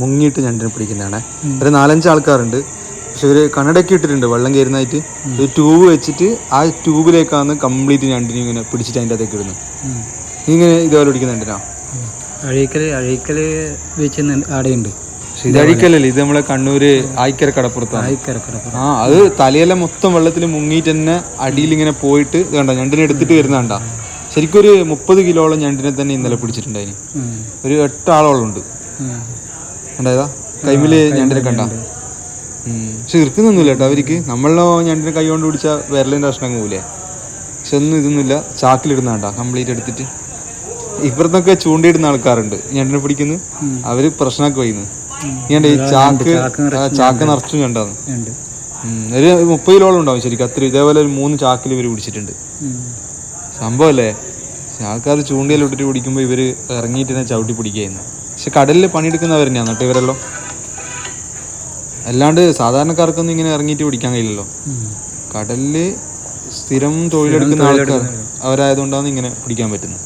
മുങ്ങിയിട്ട് ഞണ്ടിനെ പിടിക്കുന്നതാണ്. ഒരു നാലഞ്ച് ആൾക്കാരുണ്ട്. പക്ഷെ ഇവർ കണ്ണടക്കി ഇട്ടിട്ടുണ്ട് വെള്ളം കയറുന്നതായിട്ട്. ഒരു ട്യൂബ് വെച്ചിട്ട് ആ ട്യൂബിലേക്കാണ് കംപ്ലീറ്റ് ഞണ്ടിനെ ഇങ്ങനെ പിടിച്ചിട്ട് അതിന്റെ അകത്തേക്ക് ഇടുന്നത്. നീ ഇങ്ങനെ ഇതുപോലെ പിടിക്കുന്നുണ്ടിനാ അഴീക്കൽ അഴീക്കൽ ബീച്ച് ആടെയുണ്ട്. പക്ഷെ ഇത് അഴിക്കലല്ലേ? ഇത് നമ്മളെ കണ്ണൂര് ആയിക്കര കടപ്പുറത്താണ്. ആ അത് തലയെല്ലാം മൊത്തം വെള്ളത്തിൽ മുങ്ങിയിട്ട് തന്നെ അടിയിൽ ഇങ്ങനെ പോയിട്ട് ഇത് കണ്ട? ഞണ്ടിനെ എടുത്തിട്ട് വരുന്നണ്ട ശരിക്കും ഒരു മുപ്പത് കിലോളം ഞണ്ടിനെ തന്നെ ഇന്നലെ പിടിച്ചിട്ടുണ്ടായിന്. ഒരു എട്ടാളോളം ഉണ്ട്. ഉണ്ടായതാ? കൈമിൽ ഞണ്ടിനെ കണ്ട? പക്ഷെ ഇറുക്കുന്നൊന്നുമില്ല കേട്ടോ. അവർക്ക് നമ്മളോ ഞണ്ടിനെ കൈ കൊണ്ട് പിടിച്ച വിരലിന്റെ കഷ്ണം പോവില്ലേ? പക്ഷെ ഒന്നും ഇതൊന്നുമില്ല. ചാക്കിലിടുന്ന കേട്ടോ കംപ്ലീറ്റ് എടുത്തിട്ട്. ഇപ്പുറത്തൊക്കെ ചൂണ്ടയിടുന്ന ആൾക്കാരുണ്ട്. ഞണ്ടിനെ പിടിക്കുന്നു. അവർ പ്രശ്നമൊക്കെ വയ്യുന്നു ഞാൻ ഈ ചാക്ക് ചാക്ക് നിറച്ചു ഞണ്ടാന്ന്. ഒരു മുപ്പത് കിലോളം ഉണ്ടാവും ശരിക്കും. അത്ര ഇതേപോലെ ഒരു മൂന്ന് ചാക്കിൽ ഇവർ പിടിച്ചിട്ടുണ്ട്. സംഭവമല്ലേ ആൾക്കാർ ചൂണ്ടയിലിട്ടിട്ട് പിടിക്കുമ്പോൾ ഇവർ ഇറങ്ങിയിട്ട് തന്നെ ചവിട്ടി പിടിക്കുകയായിരുന്നു പക്ഷെ കടലിൽ പണിയെടുക്കുന്നവർ തന്നെയാണ് കേട്ടോ ഇവരെല്ലാം. അല്ലാണ്ട് സാധാരണക്കാർക്കൊന്നും ഇങ്ങനെ ഇറങ്ങിയിട്ട് പിടിക്കാൻ കഴിയില്ലല്ലോ. കടലിൽ സ്ഥിരം തൊഴിലെടുക്കുന്ന ആൾക്കാർ അവരായതുകൊണ്ടാണ് ഇങ്ങനെ പിടിക്കാൻ പറ്റുന്നത്.